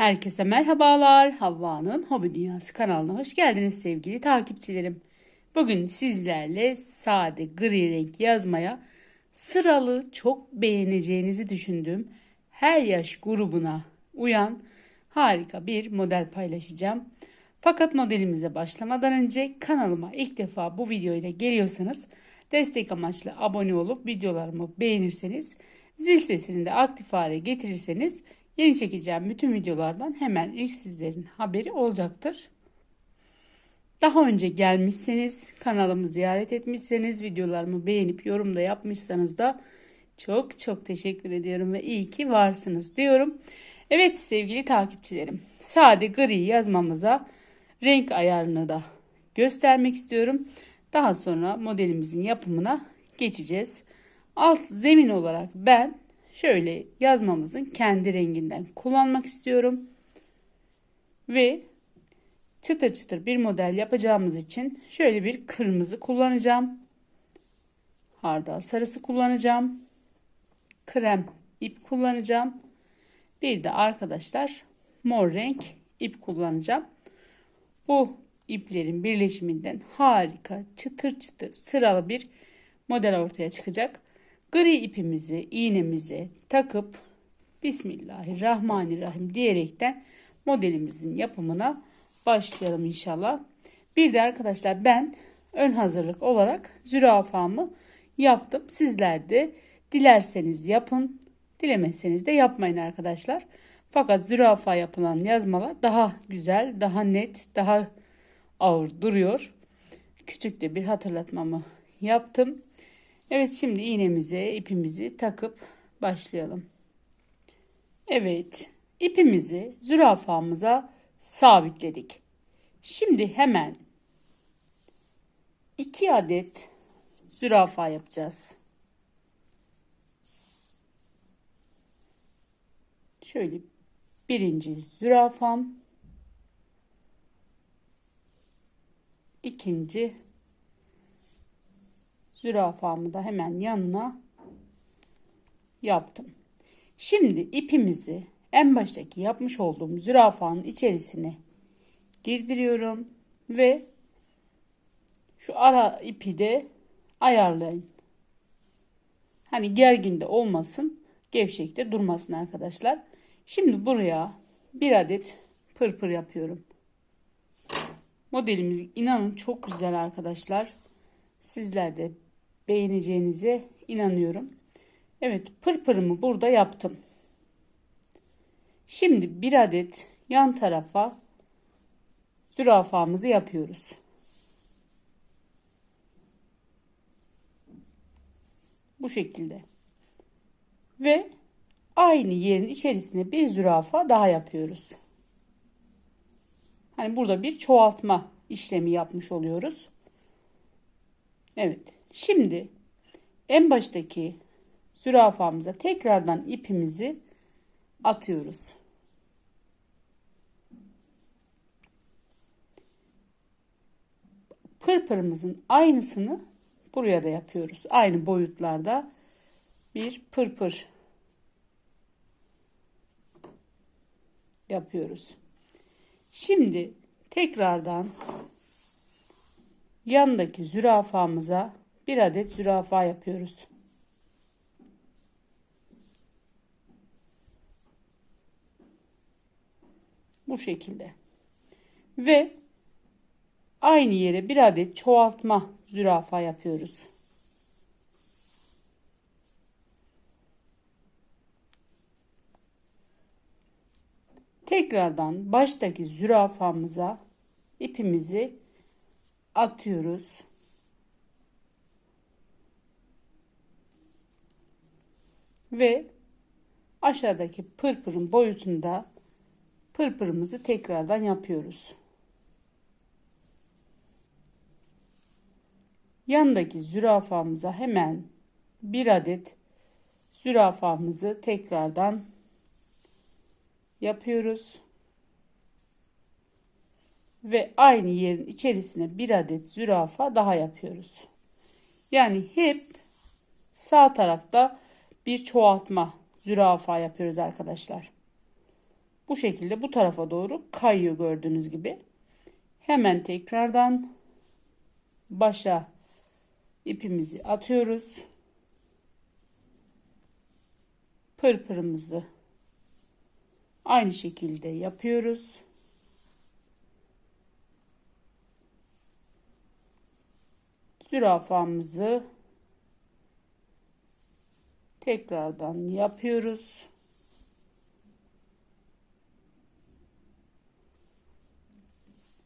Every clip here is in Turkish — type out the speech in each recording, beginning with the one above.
Herkese merhabalar. Havva'nın Hobi Dünyası kanalına hoş geldiniz sevgili takipçilerim. Bugün sizlerle sade gri renk yazmaya sıralı çok beğeneceğinizi düşündüğüm her yaş grubuna uyan harika bir model paylaşacağım. Fakat modelimize başlamadan önce kanalıma ilk defa bu videoyla geliyorsanız destek amaçlı abone olup videolarımı beğenirseniz zil sesini de aktif hale getirirseniz Yeni çekeceğim bütün videolardan hemen ilk sizlerin haberi olacaktır. Daha önce gelmişseniz, kanalımı ziyaret etmişseniz, videolarımı beğenip yorum da yapmışsanız da çok çok teşekkür ediyorum ve iyi ki varsınız diyorum. Evet sevgili takipçilerim, sade gri yazmamıza renk ayarını da göstermek istiyorum. Daha sonra modelimizin yapımına geçeceğiz. Alt zemin olarak ben şöyle yazmamızın kendi renginden kullanmak istiyorum. Ve çıtır çıtır bir model yapacağımız için şöyle bir kırmızı kullanacağım. Hardal sarısı kullanacağım. Krem ip kullanacağım. Bir de arkadaşlar mor renk ip kullanacağım. Bu iplerin birleşiminden harika çıtır çıtır sıralı bir model ortaya çıkacak. Gri ipimizi iğnemize takıp Bismillahirrahmanirrahim diyerekten modelimizin yapımına başlayalım inşallah. Bir de arkadaşlar ben ön hazırlık olarak zürafamı yaptım. Sizler de dilerseniz yapın, dilemezseniz de yapmayın arkadaşlar. Fakat zürafa yapılan yazmalar daha güzel, daha net, daha ağır duruyor. Küçük de bir hatırlatmamı yaptım. Evet şimdi iğnemize ipimizi takıp başlayalım. Evet ipimizi zürafamıza sabitledik. Şimdi hemen iki adet zürafa yapacağız. Şöyle birinci zürafam. ikinci zürafamı da hemen yanına yaptım. Şimdi ipimizi en baştaki yapmış olduğum zürafanın içerisine girdiriyorum ve şu ara ipi de ayarlayın. Hani gergin de olmasın, gevşek de durmasın arkadaşlar. Şimdi buraya bir adet pırpır yapıyorum. Modelimiz inanın çok güzel arkadaşlar. Sizler de beğeneceğinize inanıyorum. Evet pırpırımı burada yaptım. Şimdi bir adet yan tarafa zürafamızı yapıyoruz. Bu şekilde. Ve aynı yerin içerisine bir zürafa daha yapıyoruz. Hani burada bir çoğaltma işlemi yapmış oluyoruz. Evet. Şimdi en baştaki zürafamıza tekrardan ipimizi atıyoruz. Pırpırımızın aynısını buraya da yapıyoruz. Aynı boyutlarda bir pırpır yapıyoruz. Şimdi tekrardan yanındaki zürafamıza bir adet zürafa yapıyoruz. Bu şekilde. Ve aynı yere bir adet çoğaltma zürafa yapıyoruz. Tekrardan baştaki zürafamıza ipimizi atıyoruz. Ve aşağıdaki pırpırın boyutunda pırpırımızı tekrardan yapıyoruz. Yanındaki zürafamıza hemen bir adet zürafamızı tekrardan yapıyoruz ve aynı yerin içerisine bir adet zürafa daha yapıyoruz. Yani hep sağ tarafta bir çoğaltma zürafa yapıyoruz arkadaşlar. bu şekilde bu tarafa doğru kayıyor gördüğünüz gibi. Hemen tekrardan başa ipimizi atıyoruz. Pırpırımızı aynı şekilde yapıyoruz. Zürafamızı tekrardan yapıyoruz.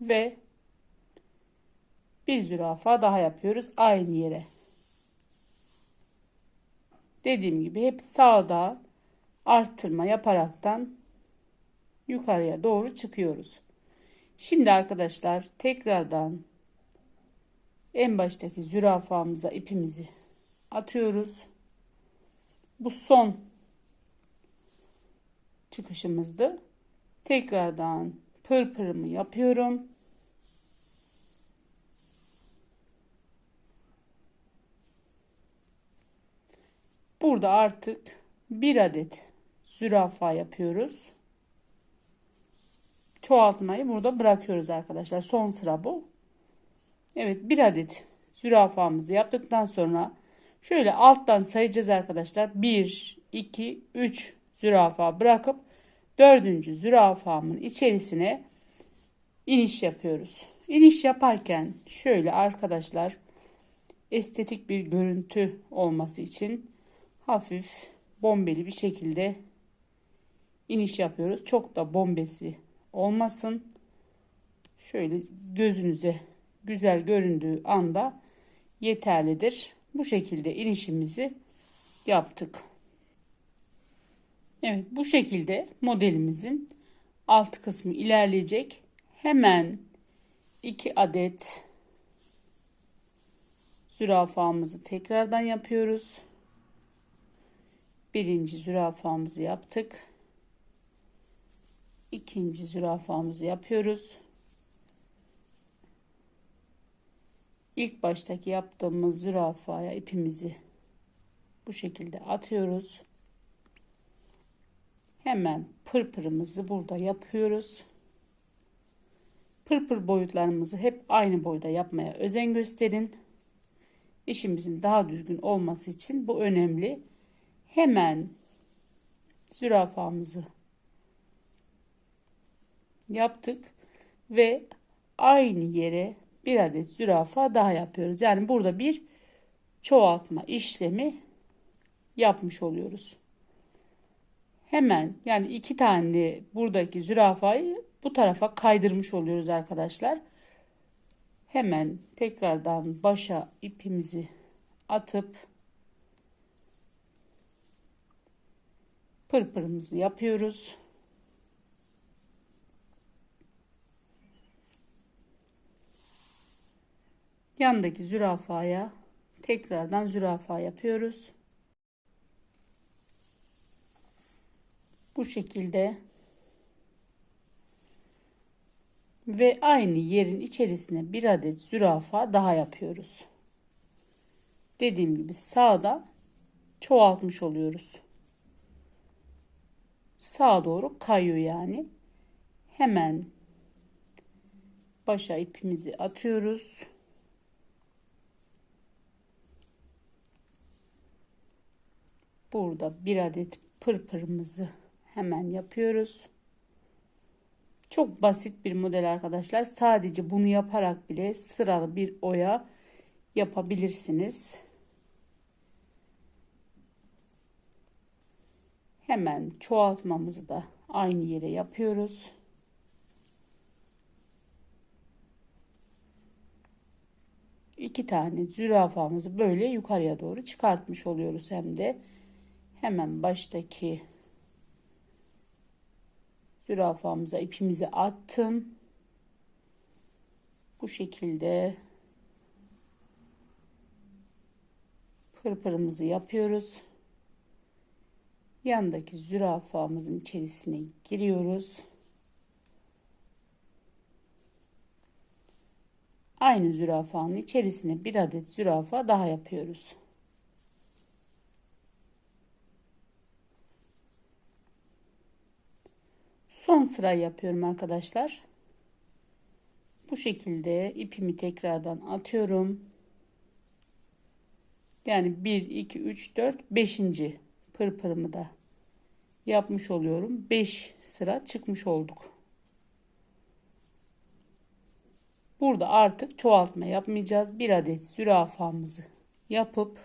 Ve bir zürafa daha yapıyoruz aynı yere. Dediğim gibi hep sağda arttırma yaparaktan yukarıya doğru çıkıyoruz. Şimdi arkadaşlar tekrardan en baştaki zürafamıza ipimizi atıyoruz. Bu son çıkışımızdı. Tekrardan pırpırımı yapıyorum. Burada artık bir adet zürafa yapıyoruz. Çoğaltmayı burada bırakıyoruz arkadaşlar. Son sıra bu. Evet bir adet zürafamızı yaptıktan sonra şöyle alttan sayacağız arkadaşlar. 1, 2, 3 zürafa bırakıp dördüncü zürafamın içerisine iniş yapıyoruz. İniş yaparken şöyle arkadaşlar estetik bir görüntü olması için hafif bombeli bir şekilde iniş yapıyoruz. Çok da bombesi olmasın. Şöyle gözünüze güzel göründüğü anda yeterlidir. Bu şekilde inişimizi yaptık. Evet bu şekilde modelimizin alt kısmı ilerleyecek. Hemen 2 adet zürafamızı tekrardan yapıyoruz. Birinci zürafamızı yaptık. İkinci zürafamızı yapıyoruz. İlk baştaki yaptığımız zürafaya ipimizi bu şekilde atıyoruz. Hemen pırpırımızı burada yapıyoruz. Pırpır boyutlarımızı hep aynı boyda yapmaya özen gösterin. İşimizin daha düzgün olması için bu önemli. Hemen zürafamızı yaptık ve aynı yere bir adet zürafa daha yapıyoruz. Yani burada bir çoğaltma işlemi yapmış oluyoruz. Hemen yani iki tane buradaki zürafayı bu tarafa kaydırmış oluyoruz arkadaşlar. Hemen tekrardan başa ipimizi atıp pırpırımızı yapıyoruz. Yandaki zürafaya tekrardan zürafa yapıyoruz. Bu şekilde ve aynı yerin içerisine bir adet zürafa daha yapıyoruz. Dediğim gibi sağda çoğaltmış oluyoruz. Sağa doğru kayıyor yani. Hemen başa ipimizi atıyoruz. Burada bir adet pırpırımızı hemen yapıyoruz. Çok basit bir model arkadaşlar. Sadece bunu yaparak bile sıralı bir oya yapabilirsiniz. Hemen çoğaltmamızı da aynı yere yapıyoruz. İki tane zürafamızı böyle yukarıya doğru çıkartmış oluyoruz hem de hemen baştaki zürafamıza ipimizi attım. Bu şekilde pırpırımızı yapıyoruz. Yandaki zürafamızın içerisine giriyoruz. Aynı zürafanın içerisine bir adet zürafa daha yapıyoruz. Son sıra yapıyorum arkadaşlar. Bu şekilde ipimi tekrardan atıyorum. Yani 1, 2, 3, 4, 5. pırpırımı da yapmış oluyorum. 5 sıra çıkmış olduk. Burada artık çoğaltma yapmayacağız. Bir adet zürafamızı yapıp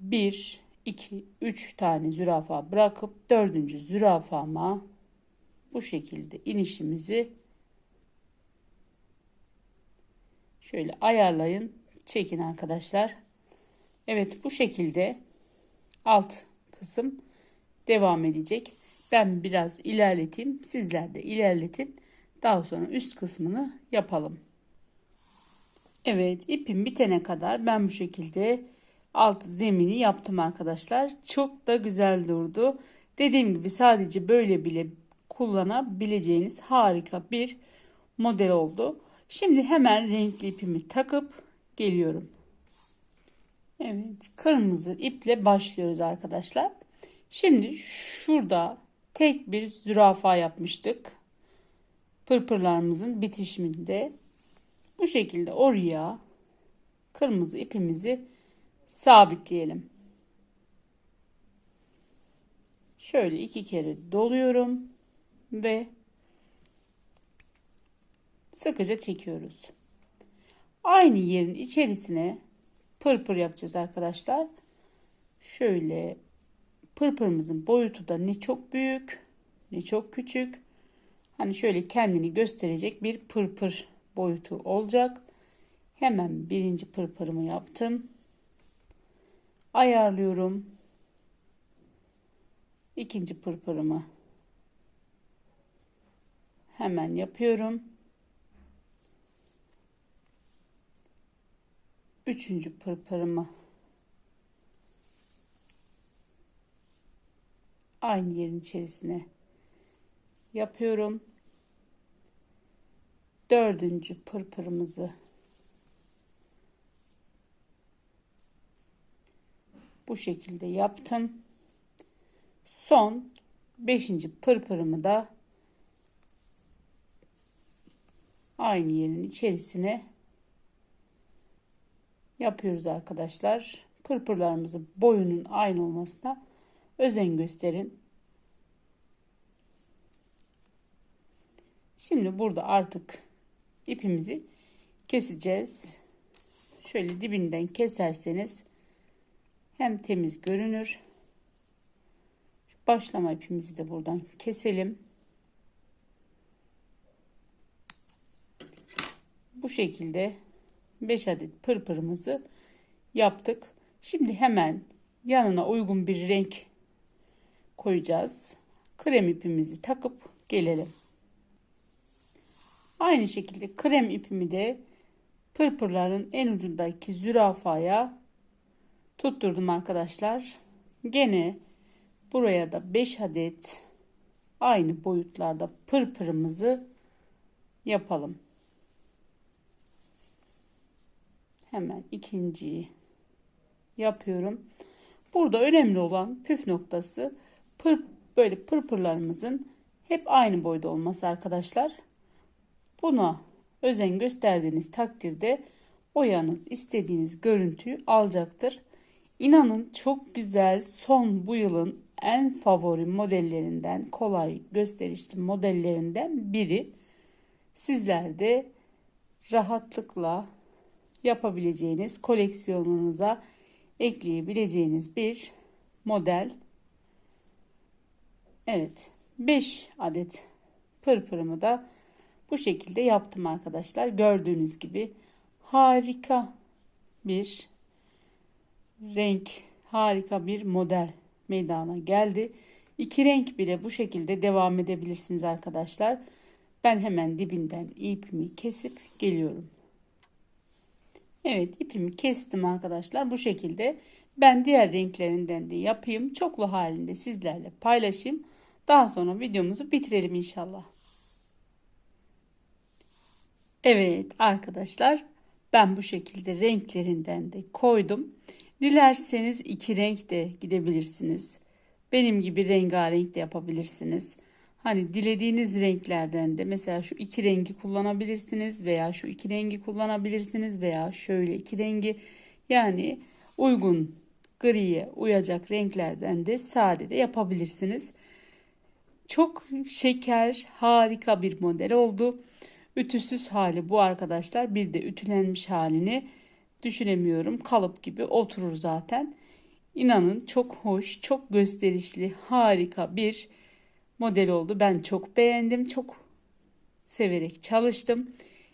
bir, iki, üç tane zürafa bırakıp dördüncü zürafama bu şekilde inişimizi şöyle ayarlayın. Çekin arkadaşlar. Evet bu şekilde alt kısım devam edecek. Ben biraz ilerleteyim. Sizler de ilerletin. Daha sonra üst kısmını yapalım. Evet ipim bitene kadar ben bu şekilde alt zemini yaptım arkadaşlar. Çok da güzel durdu. Dediğim gibi sadece böyle bile kullanabileceğiniz harika bir model oldu. Şimdi hemen renkli ipimi takıp geliyorum. Evet kırmızı iple başlıyoruz arkadaşlar. Şimdi şurada tek bir zürafa yapmıştık. Pırpırlarımızın bitişiminde bu şekilde oraya kırmızı ipimizi sabitleyelim. Şöyle iki kere doluyorum ve sıkıca çekiyoruz. Aynı yerin içerisine pırpır yapacağız arkadaşlar. Şöyle pırpırımızın boyutu da ne çok büyük ne çok küçük. Hani şöyle kendini gösterecek bir pırpır boyutu olacak. Hemen birinci pırpırımı yaptım. Ayarlıyorum. İkinci pırpırımı hemen yapıyorum. Üçüncü pırpırımı aynı yerin içerisine yapıyorum. Dördüncü pırpırımızı bu şekilde yaptım. Son beşinci pırpırımı da aynı yerin içerisine yapıyoruz arkadaşlar. Pırpırlarımızın boyunun aynı olmasına özen gösterin. Şimdi burada artık ipimizi keseceğiz. Şöyle dibinden keserseniz hem temiz görünür. Şu başlama ipimizi de buradan keselim. Bu şekilde 5 adet pırpırımızı yaptık. Şimdi hemen yanına uygun bir renk koyacağız. Krem ipimizi takıp gelelim. Aynı şekilde krem ipimi de pırpırların en ucundaki zürafaya tutturdum arkadaşlar. Gene buraya da 5 adet aynı boyutlarda pırpırımızı yapalım. Hemen ikinciyi yapıyorum. Burada önemli olan püf noktası pır, böyle pırpırlarımızın hep aynı boyda olması arkadaşlar. Buna özen gösterdiğiniz takdirde oyanız istediğiniz görüntüyü alacaktır. İnanın çok güzel son bu yılın en favori modellerinden kolay gösterişli modellerinden biri. Sizler de rahatlıkla yapabileceğiniz koleksiyonunuza ekleyebileceğiniz bir model. Evet 5 adet pırpırımı da bu şekilde yaptım arkadaşlar. Gördüğünüz gibi harika bir renk, harika bir model meydana geldi. İki renk bile bu şekilde devam edebilirsiniz arkadaşlar. Ben hemen dibinden ipimi kesip geliyorum. Evet ipimi kestim arkadaşlar. Bu şekilde ben diğer renklerinden de yapayım. Çoklu halinde sizlerle paylaşayım. Daha sonra videomuzu bitirelim inşallah. Evet arkadaşlar ben bu şekilde renklerinden de koydum. Dilerseniz iki renk de gidebilirsiniz. Benim gibi rengarenk de yapabilirsiniz. Hani dilediğiniz renklerden de mesela şu iki rengi kullanabilirsiniz veya şu iki rengi kullanabilirsiniz veya şöyle iki rengi yani uygun griye uyacak renklerden de sade de yapabilirsiniz. Çok şeker, harika bir model oldu. Ütüsüz hali bu arkadaşlar. Bir de ütülenmiş halini düşünemiyorum. Kalıp gibi oturur zaten. İnanın çok hoş, çok gösterişli, harika bir model oldu. Ben çok beğendim. Çok severek çalıştım.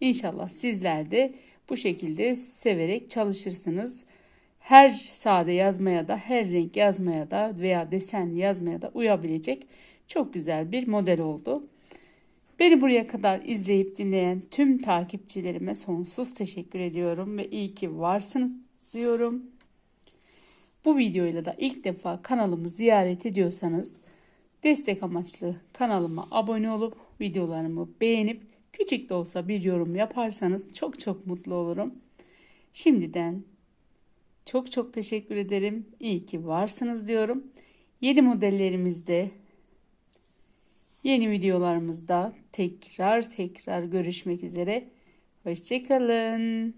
İnşallah sizler de bu şekilde severek çalışırsınız. Her sade yazmaya da, her renk yazmaya da veya desenli yazmaya da uyabilecek çok güzel bir model oldu. Beni buraya kadar izleyip dinleyen tüm takipçilerime sonsuz teşekkür ediyorum ve iyi ki varsınız diyorum. Bu videoyla da ilk defa kanalımı ziyaret ediyorsanız destek amaçlı kanalıma abone olup videolarımı beğenip küçük de olsa bir yorum yaparsanız çok çok mutlu olurum. Şimdiden çok çok teşekkür ederim. İyi ki varsınız diyorum. Yeni modellerimizde Yeni videolarımızda tekrar tekrar görüşmek üzere. Hoşçakalın.